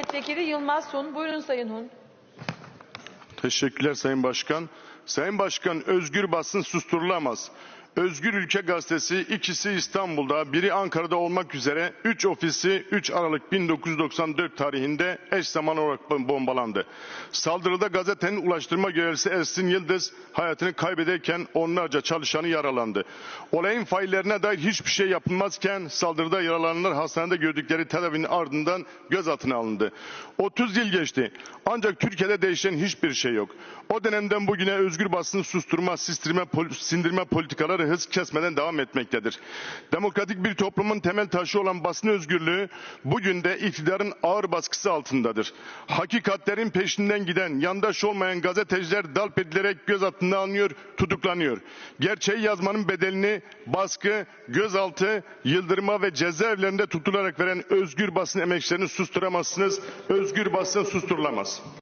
Milletvekili Yılmaz Sun. Buyurun Sayın Hun. Teşekkürler Sayın Başkan. Sayın Başkan özgür basın susturulamaz. Özgür Ülke Gazetesi ikisi İstanbul'da, biri Ankara'da olmak üzere 3 ofisi 3 Aralık 1994 tarihinde eş zamanlı olarak bombalandı. Saldırıda gazetenin ulaştırma görevlisi Ersin Yıldız hayatını kaybederken onlarca çalışanı yaralandı. Olayın faillerine dair hiçbir şey yapılmazken saldırıda yaralananlar hastanede gördükleri tedavinin ardından gözaltına alındı. 30 yıl geçti. Ancak Türkiye'de değişen hiçbir şey yok. O dönemden bugüne özgür basını susturma, sistirme, sindirme politikaları hız kesmeden devam etmektedir. Demokratik bir toplumun temel taşı olan basın özgürlüğü bugün de iktidarın ağır baskısı altındadır. Hakikatlerin peşinden giden, yandaş olmayan gazeteciler darp edilerek gözaltına alınıyor, tutuklanıyor. Gerçeği yazmanın bedelini baskı, gözaltı, yıldırma ve cezaevlerinde tutularak veren özgür basın emekçilerini susturamazsınız. Özgür basın susturulamaz.